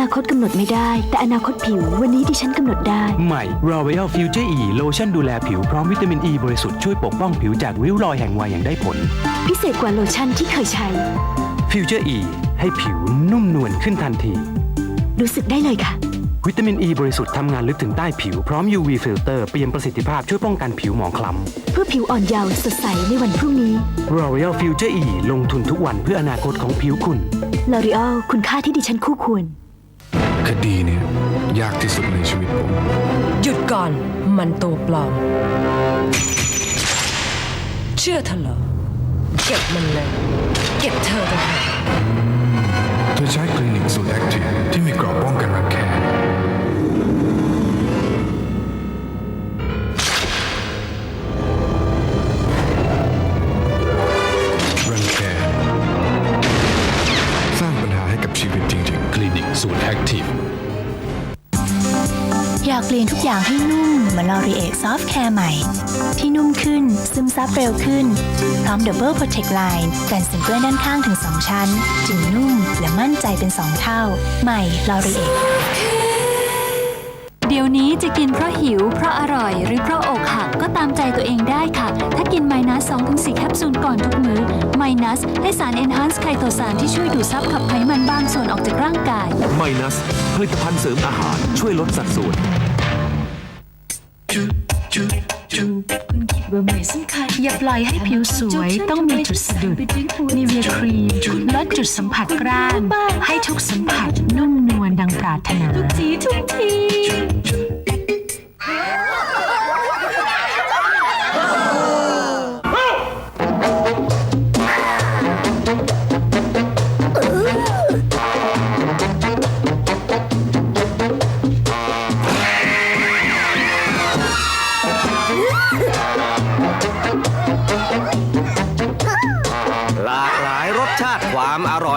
นาคตกำหนดไม่ได้ แต่อนาคตผิววันนี้ดิฉันกำหนดได้ ใหม่ L'Oreal Future E โลชั่นดูแลผิวพร้อมวิตามินอ e ีบริสุทธิ์ช่วยปกป้องผิวจากริ้วรอยแห่งวัยอย่างได้ผล พิเศษกว่าโลชั่นที่เคยใช้ Future E ให้ผิวนุ่มนวลขึ้นทันที รู้สึกได้เลยค่ะ วิตามินอ e ีบริสุทธิ์ทำงานลึกถึงใต้ผิวพร้อม UV ฟิลเตอร์เปี่ยมประสิทธิภาพช่วยป้องกันผิวหมองคล้เพื่อผิวอ่อนเยาว์สดใสในวันพรุ่งนี้ำ L'Oreal Future E ลงทุนทุกวันเพื่ออนาคตของผิวคุณ L'Oreal คุณค่าที่ดิฉันคู่ควร คดีเนี่ยยากที่สุดในชีวิตผม หยุดก่อนมันตัวปลอม เชื่อเธอเหรอเก็บมันเลย เก็บเธอต่างหากเธอใช้คลินิกสูตรแอคทีฟที่มีกรอบป้องกันรังแค สูตรแอคทีฟอยากเปลี่ยนทุกอย่างให้นุ่มเหมือนลอรีเอซอฟต์แคร์ใหม่ ที่นุ่มขึ้น ซึมซับเร็วขึ้น พร้อมดับเบิลโปรเทคไลน์กันสิงเปื้อนด้านข้างถึง 2 ชั้น จึงนุ่มและมั่นใจเป็น 2 เท่า ใหม่ลอรีเอ เดี๋ยวนี้จะกินเพราะหิว เพราะอร่อย หรือเพราะอกหักก็ตามใจตัวเองได้ค่ะ ถ้ากินไมนัส2-4 แคปซูลก่อนทุกมื้อไมนัสให้สารเอนฮานซ์ไคโตซานที่ช่วยดูดซับขับไขมันบางส่วนออกจากร่างกาย ไมนัสผลิตภัณฑ์เสริมอาหารช่วยลดสัดส่วน อย่าปล่อยให้ผิวสวยต้องมีจุดสะดุดนิเวียครีมลดจุดสัมผัสกร้าน ให้ทุกสัมผัสนุ่มนวลดังปรารถนาหล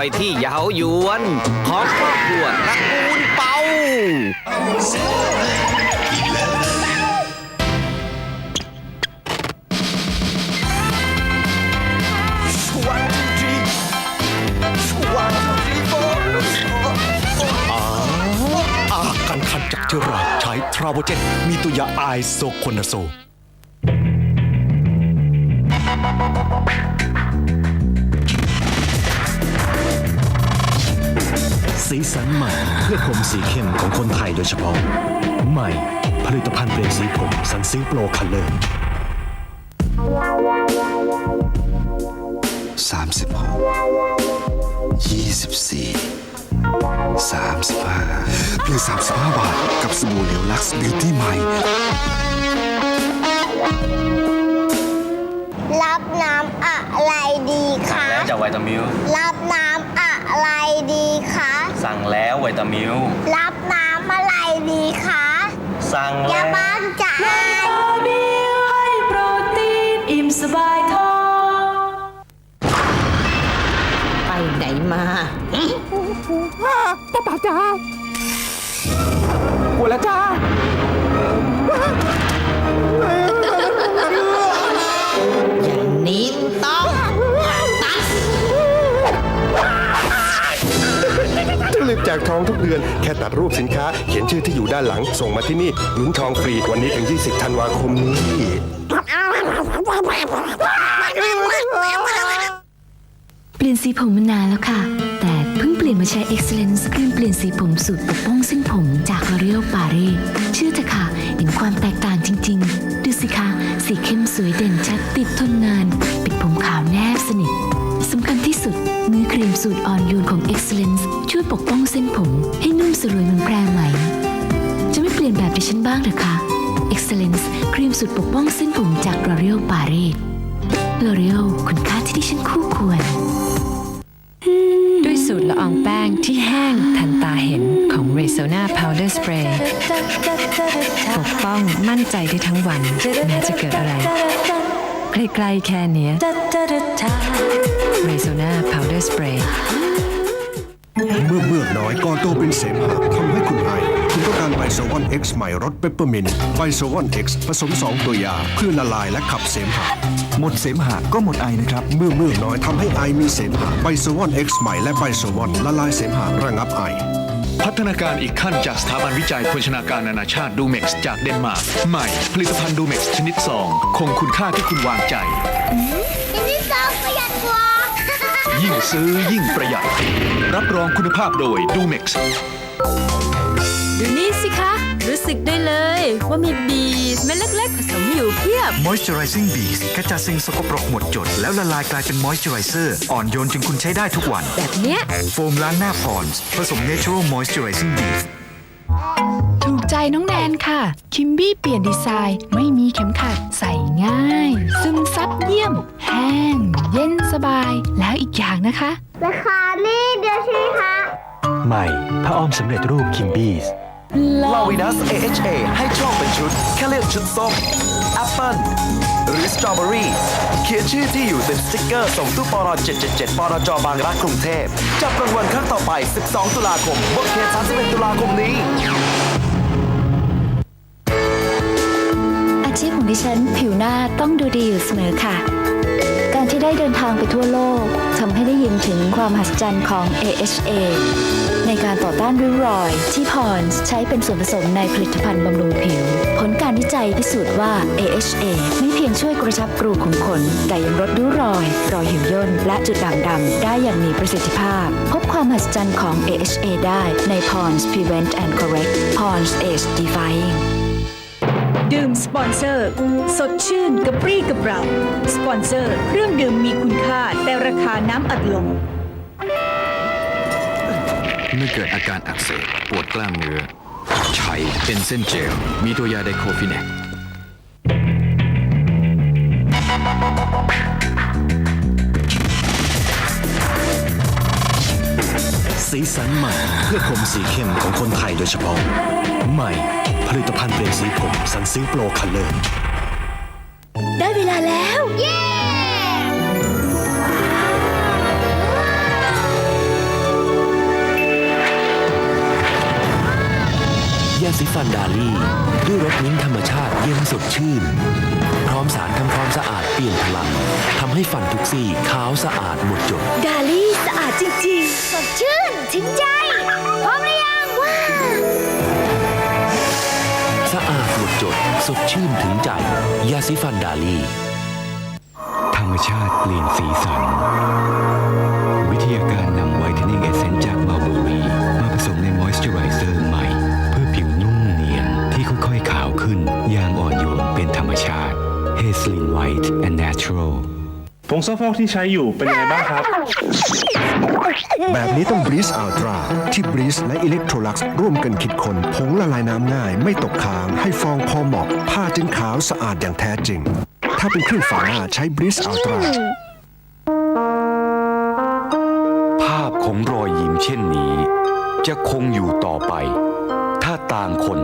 อยที่เย้ายวน ของครอบครัวตระกูลเปาอาการคันจากเชื้อราใช้ทราโวเจนมีตัวยาไอโซโคนาโซ สีสันใหม่เพื่อผมสีเข้มของคนไทยโดยเฉพาะ ใหม่ ผลิตภัณฑ์เปลี่ยนสีผมสันซิลโปรคัลเลอร์สามสิบหกยี่สิบสี่สามสิบห้าเพียงสามสิบห้าบาท กับสบู่เหลวลักซ์บิวตี้ใหม่ รับน้ำอะไรดีคะ แล้วจะไวตามิล รับน้ำอะไรดีคะ สั่งแล้วไวตามิลรับน้ำอะไรดีคะสั่งอแล้ย่าวบ้านจ๋าให้โปรตีนอิ่มสบายท้องไปไหนมาอย่างนี้ต้อง จะรีบแจกทองทุกเดือน แค่ตัดรูปสินค้า เขียนชื่อที่อยู่ด้านหลัง ส่งมาที่นี่ลุ้นทองฟรีวันนี้ถึง 20 ธันวาคมนี้ เปลี่ยนสีผมมานานแล้วค่ะ แต่เพิ่งเปลี่ยนมาใช้ Excellence ครีมเปลี่ยนสีผมสูตรปกป้องเส้นผมจาก L'Oreal Paris เชื่อเถอะค่ะ เห็นความแตกต่างจริง ๆ ดูสิคะ สีเข้มสวยเด่นชัดติดทนนาน ปิดผมขาวแนบสนิทสำคัญที่สุด เนื้อครีมสูตรอ่อนโยนของ Excellence ช่วยปกป้องเส้นผม ให้นุ่มสลวยเหมือนแพรไหม จะไม่เปลี่ยนแบบดิฉันบ้างหรือคะ Excellence ครีมสูตรปกป้องเส้นผมจาก L'Oreal Paris L'Oreal คุณค่าที่ดิฉันคู่ควร ด้วยสูตรละอองแป้งที่แห้งทันตาเห็นของ r e s o n a Powder Spray ปกป้องมั่นใจได้ทั้งวันแม้จะเกิดอะไร ใกล้ๆแค่เนี้ย r e s o n a Powder Spray เมื่อเมือกน้อยก่อนโตเป็นเสมหะทำให้คุณไอคุณต้องการไบโซวอน X ใหม่รสเปปเปอร์มินต์ไบโซวอน X ผสม 2 ตัวยา เพื่อละลายและขับเสมหะ หมดเสมหะก็หมดไอนะครับ เมื่อเมือกน้อยทำให้ไอมีเสมหะไบโซวอน X ใหม่และไบโซวอนละลายเสมหะระงับไอ พัฒนาการอีกขั้นจากสถาบันวิจัยโภชนาการนานาชาติดูเม็กซ์จากเดนมาร์กใหม่ผลิตภัณฑ์ดูเม็กซ์ชนิดซองคงคุณค่าที่คุณวางใจอันนี้ซองประหยัดกว่า ยิ่งซื้อยิ่งประหยัด รับรองคุณภาพโดยดูเม็กซ์ ดูนี่สิคะ รู้สึกได้เลยว่ามีบีสเม็ดเล็กๆ ผสมอยู่เพียบ Moisturizing Bees ขจัดสิ่งสกปรกหมดจด แล้วละลายกลายเป็นมอยส์เจอไรเซอร์อ่อนโยนจนคุณใช้ได้ทุกวัน แบบเนี้ย โฟมล้างหน้าพอนส์ผสม Natural Moisturizing Bees ถูกใจน้องแนนค่ะ คิมบี้เปลี่ยนดีไซน์ ไม่มีเข็มขัดใส่ง่าย ซึมซับเยี่ยม แห้ง เย็นสบาย แล้วอีกอย่างนะคะ ราคานี่เดียวใช่ไหมคะ ใหม่ผ้าอ้อมสำเร็จรูปคิมบี้ ลาวินัส AHA ให้โชคเป็นชุด แค่เลือกชุดส้มแอปเปิลหรือสตรอเบอรี่เขียนชื่อที่อยู่ติดสติ๊กเกอร์ ส่งตู้ปอนอ777ปอนอจบางรักกรุงเทพ จับรางวัลครั้งต่อไป 12 ตุลาคมบนเขต31 ตุลาคมนี้ อาชีพของดิฉันผิวหน้าต้องดูดีอยู่เสมอค่ะการ ที่ได้เดินทางไปทั่วโลกทำให้ได้ยินถึงความมหัศจรรย์ของ AHA ในการต่อต้านริ้วรอย ที่พรใช้เป็นส่วนผสมในผลิตภัณฑ์บำรุงผิว ผลการวิจัยพิสูจน์ว่า AHA ไม่เพียงช่วยกระชับกรูขุมขน แต่ยังลดริ้วรอย รอยเหี่ยวย่น และจุดด่างดำได้อย่างมีประสิทธิภาพ พบความมหัศจรรย์ของ AHA ได้ใน Pond's Prevent and Correct Pond's Age Defying ดื่มสปอนเซอร์ สดชื่นกระปรี้กระเปร่า สปอนเซอร์ เครื่องดื่มมีคุณค่า แต่ราคาน้ำอัดลม เมื่อเกิดอาการอักเสบปวดกล้ามเนื้อ ใช้เป็นเส้นเจล มีตัวยาไดโคฟิแนก สีสันใหม่เพื่อผมสีเข้มของคนไทยโดยเฉพาะ ใหม่ ผลิตภัณฑ์เปลี่ยนสีผมสันซิลโปรคัลเลอร์ได้เวลาแล้ว เย้ยาสีฟันดาลี่ ด้วยรสมิ้นท์ธรรมชาติเย็นสดชื่น พร้อมสารทำความสะอาดเปลี่ยนพลังทำให้ฟันทุกซี่ขาวสะอาดหมดจด ดาลี่สะอาดจริงๆ สดชื่นถึงใจ พร้อมหรือยังว้าวสะอาดหมดจด สดชื่นถึงใจ ยาสีฟันดาลี่ ธรรมชาติเปลี่ยนสีสัน วิทยาการาติ h a z l i n White and Natural ผงซักฟอกที่ใช้อยู่เป็นยังไงบ้างครับ แบบนี้ต้อง Breeze Ultra ที่ Breeze และ Electrolux ร่วมกันคิดค้นผงละลายน้ำง่าย ไม่ตกค้าง ให้ฟองพอเหมาะผ้าจึงขาวสะอาดอย่างแท้จริง ถ้าเป็นเครื่องฝาหน้าใช้ Breeze Ultra ภาพของรอยยิ้มเช่นนี้ จะคงอยู่ต่อไป ถ้าต่างคน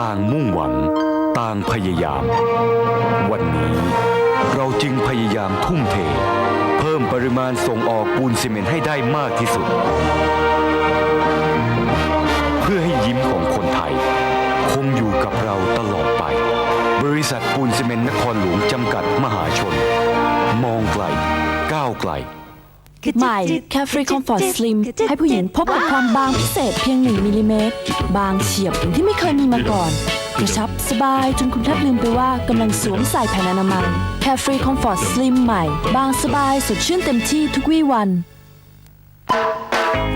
ต่างมุ่งหวัง ต่างพยายาม วันนี้เราจึงพยายามทุ่มเท เพิ่มปริมาณส่งออกปูนซีเมนต์ให้ได้มากที่สุด เพื่อให้ยิ้มของคนไทย คงอยู่กับเราตลอดไป บริษัทปูนซีเมนต์นครหลวงจำกัดมหาชน มองไกล ก้าวไกลใหม่ Carefree Comfort Slim ให้ผู้หญิงพบกับความบางพิเศษเพียง 1มิลลิเมตร บางเฉียบอย่างที่ไม่เคยมีมาก่อน กระชับ สบายจนคุณแทบลืมไปว่ากำลังสวมใส่แผ่นอนามัย Carefree Comfort Slim ใหม่ บางสบายสดชื่นเต็มที่ทุกวี่วัน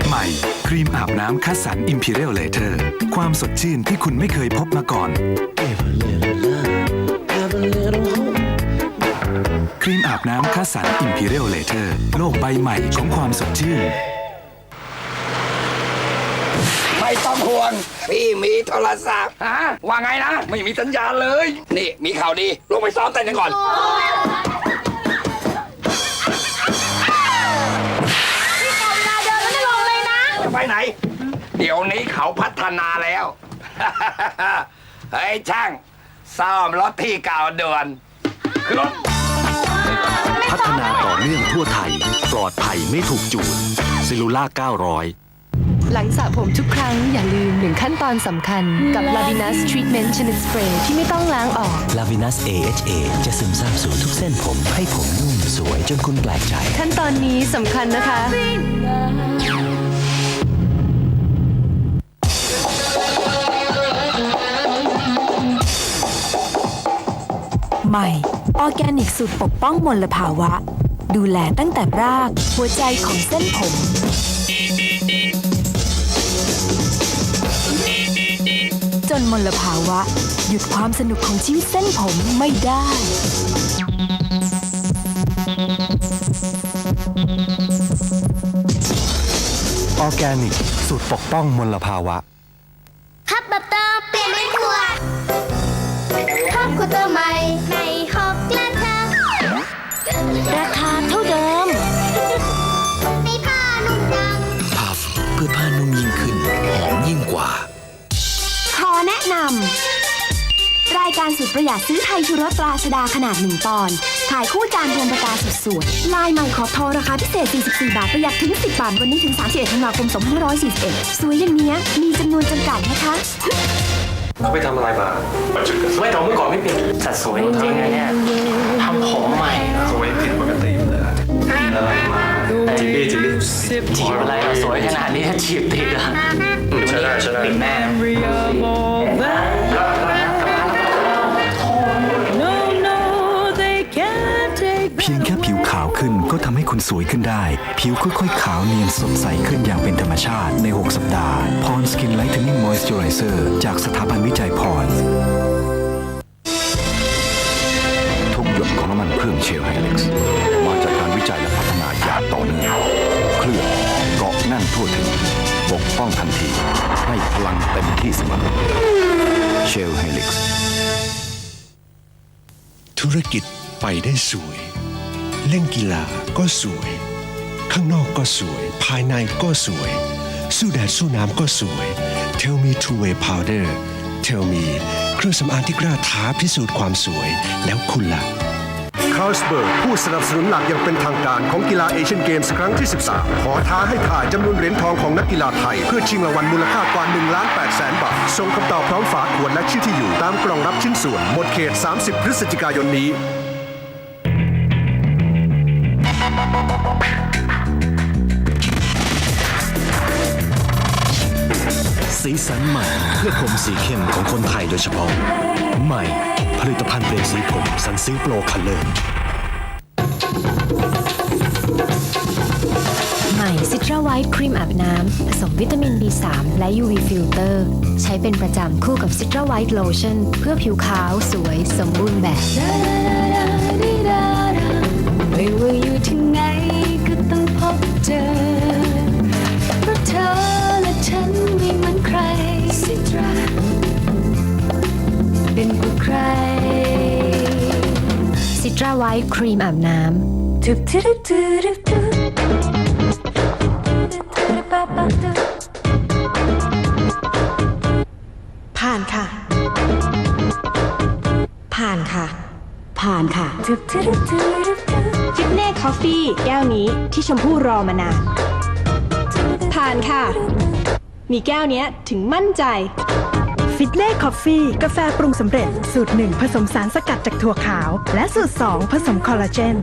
ใหม่ ครีมอาบน้ำคัสสัน Imperial Later ความสดชื่นที่คุณไม่เคยพบมาก่อน ครีมอาบน้ำคัสสัน Imperial Later โลกใบใหม่ของความสดชื่น ต้องห่วง พี่มีโทรศัพท์ฮะว่าไงนะ ไม่มีสัญญาณเลย นี่มีข่าวดี ลงไปซ้อมเต้นกันก่อน พี่กำลังเดินแล้วไม่ลงเลยนะจะไปไหน เดี๋ยวนี้เขาพัฒนาแล้ว เฮ้ยช่างซ่อมรถที่เก่าด่วนขึ้นรถ พัฒนาต่อเนื่องทั่วไทย ปลอดภัยไม่ถูกจูนซิลูล่า900 หลังสระผมทุกครั้งอย่าลืมหนึ่งขั้นตอนสำคัญกับ Lavinas Treatment c h a n e l Spray ที่ไม่ต้องล้างออก Lavinas AHA จะซึมซาบสู่ทุกเส้นผมให้ผมนุ่มสวยจนคุณแปลกใจ ขั้นตอนนี้สำคัญนะคะ ใหม่ ออร์แกนิกสูตรปกป้องมลภาวะ ดูแลตั้งแต่ราก หัวใจของเส้นผม นมลภาวะ หยุดความสนุกของชีวิตเส้นผมไม่ได้ ออร์แกนิกสูตรปกป้องมลภาวะ แนะนำรายการสุดประหยัดซื้อไทยชูรสตราชดาขนาด 1 ปอนด์ขายคู่จานรวมประกาศสุดสวยลายใหม่ขอบทอราคาพิเศษ 44 บาท ประหยัดถึง 10 บาท วันนี้ถึง 31ธันวาคม 2541 สวยอย่างเนี้ย มีจำนวนจำกัดนะคะเขาไปทำอะไรมาไม่ทำเมื่อก่อนไม่เป็นสัดสวยจริงๆนะเนี่ยทำผมใหม่สวยผิดปกติเลยอะไรมาจีบจีบจีบอะไรเราสวยขนาดนี้ถ้าจีบติดอะใช่ได้ใช่ได้ติดแน่ สวยขึ้นได้ ผิวค่อยๆ ขาวเนียนสดใสขึ้นอย่างเป็นธรรมชาติใน 6 สัปดาห์พรสกินไลท์เทนนิ่งมอยส์เจอไรเซอร์จากสถาบันวิจัยพรทุกหยดของน้ำมันเครื่องเชลไฮเล็กซ์มาจากการวิจัยและพัฒนาอย่างต่อเนื่องเคลือบเกาะแน่นทั่วถึงปกป้องทันที ให้พลังเต็มที่เสมอเชลไฮเล็กซ์ธุรกิจไปได้สวย เล่นกีฬาก็สวย ข้างนอกก็สวย ภายในก็สวย สู้แดดสู้น้ำก็สวย Tell me True Way Powder Tell me เครื่องสำอางที่กล้าท้าพิสูจน์ความสวยแล้วคุณล่ะคาร์ลสเบิร์กผู้สนับสนุนหลักอย่างเป็นทางการของกีฬาเอเชียนเกมส์ครั้งที่ 13 ขอท้าให้ถ่ายจำนวนเหรียญทองของนักกีฬาไทย เพื่อชิงรางวัลมูลค่ากว่า1ล้าน8แสนบาทส่งคำตอบพร้อมฝากขวดและชื่อที่อยู่ ตามกล่องรับชิ้นส่วนหมดเขต 30 พฤศจิกายนนี้ สีสันใหม่เพื่อผมสีเข้มของคนไทยโดยเฉพาะ ใหม่ ผลิตภัณฑ์เปลี่ยนสีผมสันซิลโปรคัลเลอร์ใหม่ซิตราไวท์ครีมอาบน้ำผสมวิตามิน B3 และ UV ฟิลเตอร์ใช้เป็นประจำคู่กับซิตราไวท์โลชั่นเพื่อผิวขาวสวยสมบูรณ์แบบไม่ว่าอยู่ที่าไวท์ครีมอาบน้ำทุบทุบทุบทุบผ่านค่ะ ผ่านค่ะ ผ่านค่ะทุบทุบทุบทุบฟิตเน่คอฟฟี่แก้วนี้ที่ชมพู่รอมานานผ่านค่ะ มีแก้วเนี้ยถึงมั่นใจ ฟิตเล่คอฟฟี่กาแฟปรุงสำเร็จ สูตรหนึ่งผสมสารสกัดจากถั่วขาว และสูตร 2 ผสมคอลลาเจน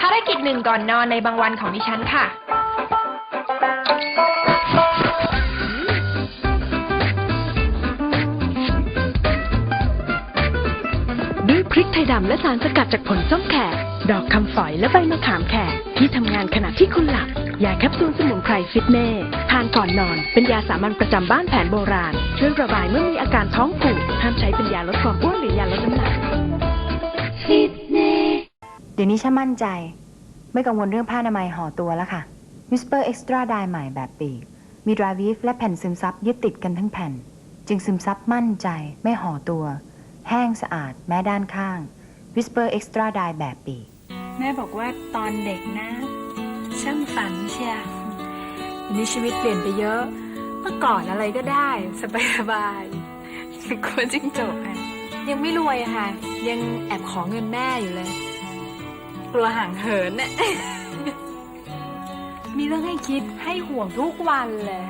ภารกิจหนึ่งก่อนนอนในบางวันของดิฉันค่ะ ด้วยพริกไทยดำและสารสกัดจากผลส้มแขก ดอกคำฝอยและใบมะขามแขกที่ทำงานขณะที่คุณหลับ ยาแคปซูลสมุนไพรฟิตเน่ ทานก่อนนอน เป็นยาสามัญประจำบ้านแผนโบราณ ช่วยระบายเมื่อมีอาการท้องผูก ห้ามใช้เป็นยาลดความอ้วนหรือยาลดน้ำหนักฟิตเน่เดี๋ยวนี้ฉันมั่นใจ ไม่กังวลเรื่องผ้าอนามัยห่อตัวแล้วค่ะ Whisper Extra Dye ใหม่แบบปีก มี Dry Weave และแผ่นซึมซับยึดติดกันทั้งแผ่น จึงซึมซับมั่นใจไม่ห่อตัว แห้งสะอาดแม้ด้านข้าง Whisper Extra Dye แบบปีก แม่บอกว่าตอนเด็กนะ ช่างฝันเชียวันนี้ชีวิตเปลี่ยนไปเยอะ เมื่อก่อนอะไรก็ได้ สบายสบายๆกลัวจิ้งจกอะยังไม่รวยค่ะ ยังแอบขอเงินแม่อยู่เลย กลัวห่างเหินน่ะมีเรื่องให้คิดให้ห่วงทุกวันเลย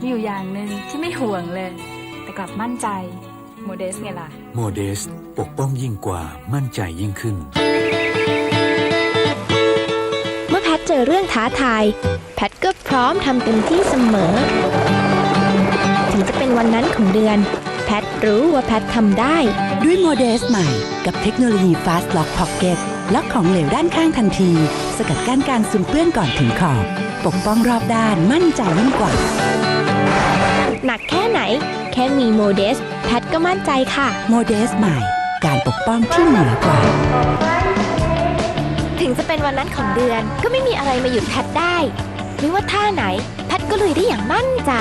มีอยู่อย่างหนึ่งที่ไม่ห่วงเลย แต่กลับมั่นใจ โมเดสไงล่ะ โมเดส ปกป้องยิ่งกว่ามั่นใจยิ่งขึ้น เมื่อแพทเจอเรื่องท้าทาย แพทก็พร้อมทำเต็มที่เสมอ ถึงจะเป็นวันนั้นของเดือนแพพทรู้ว่าแพททำได้ ด้วยโมเดสใหม่กับเทคโนโลยี Fast Lock Pocket ล็อกของเหลวด้านข้างทันที สกัดกั้นการซึมเปื้อนก่อนถึงขอบ ปกป้องรอบด้านมั่นใจยิ่งกว่า หนักแค่ไหนแค่มีโมเดส แพทก็มั่นใจค่ะ โมเดสใหม่ การปกป้องที่เหนือกว่า ถึงจะเป็นวันนั้นของเดือนก็ไม่มีอะไรมาหยุดแพทได้ ไม่ว่าท่าไหน แพทก็ลุยได้อย่างมั่นใจ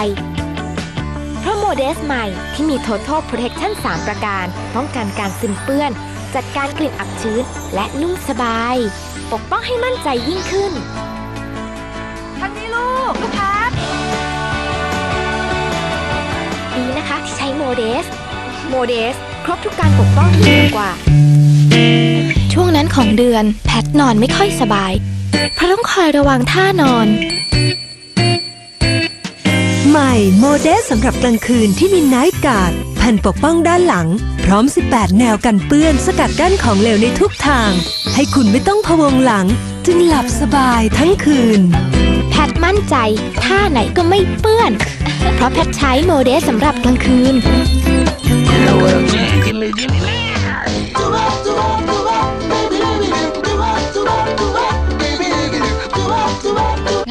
เพราะโมเดสใหม่ที่มี Total Protection 3 ประการ ป้องกันการซึมเปื้อน จัดการกลิ่นอับชื้น และนุ่มสบาย ปกป้องให้มั่นใจยิ่งขึ้น ทางนี้ลูก ลูกพัดดีนะคะ ที่ใช้โมเดส โมเดส ครบทุกการปกป้องที่ดีกว่า ช่วงนั้นของเดือนแพทนอนไม่ค่อยสบาย เพราะต้องคอยระวังท่านอน ใหม่โมเดสสำหรับกลางคืนที่มีไนท์การ์ดแผ่นปกป้องด้านหลัง พร้อม 18 แนวกันเปื้อนสกัดกั้นของเหลวในทุกทาง ให้คุณไม่ต้องพะวงหลัง จึงหลับสบายทั้งคืน แพทมั่นใจท่าไหนก็ไม่เปื้อน เพราะแพทใช้โมเดสสำหรับกลางคืน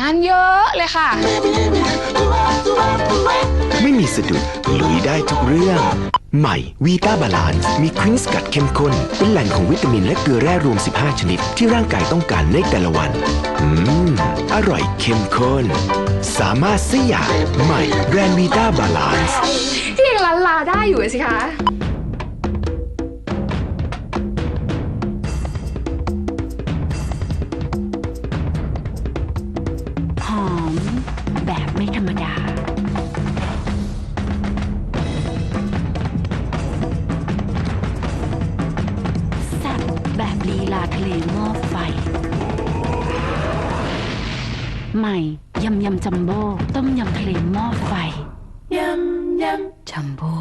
งานเยอะเลยค่ะ ไม่มีสะดุดลุยได้ทุกเรื่อง ใหม่วีตาบาลานซ์มีครีมสกัดเข้มข้น เป็นแหล่งของวิตามินและเกลือแร่รวม 15 ชนิด ที่ร่างกายต้องการในแต่ละวัน อืม อร่อยเข้มข้น สามารถสยาใหม่แบรนด์วีตาบาลานซ์ ที่ยังลันลาได้อยู่สิคะำจัมโบ้ต้มยำทะเลหม้อไฟ ยำยำ จัมโบ้